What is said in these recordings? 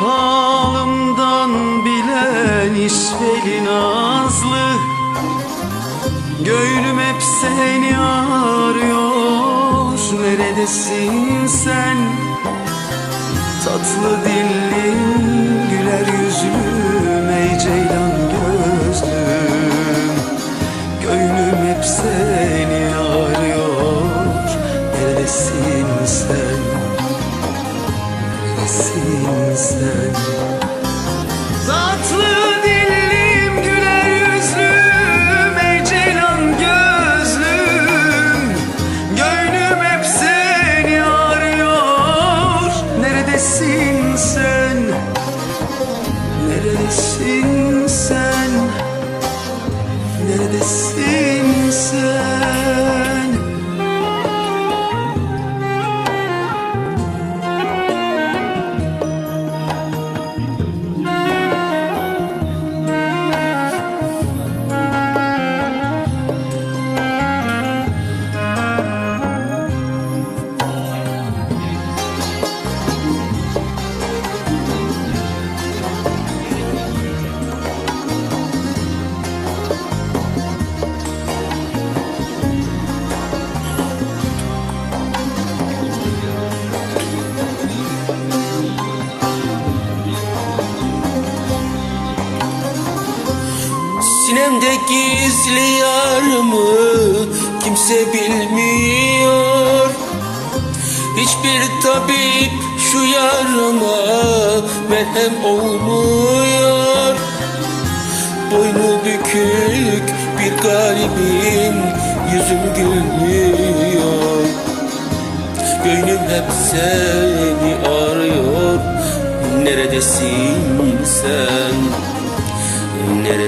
halımdan bilen işveli nazlı. Gönlüm hep seni arıyor. Neredesin sen? Tatlı dillim güler yüzlüm Neredesin gizli yarımı kimse bilmiyor. Hiçbir tabip şu yarıma merhem olmuyor. Boynu bükük bir garibim yüzüm gülmüyor. Gönlüm hep seni arıyor. Neredesin sen?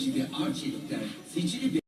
seçili arçelikler, seçili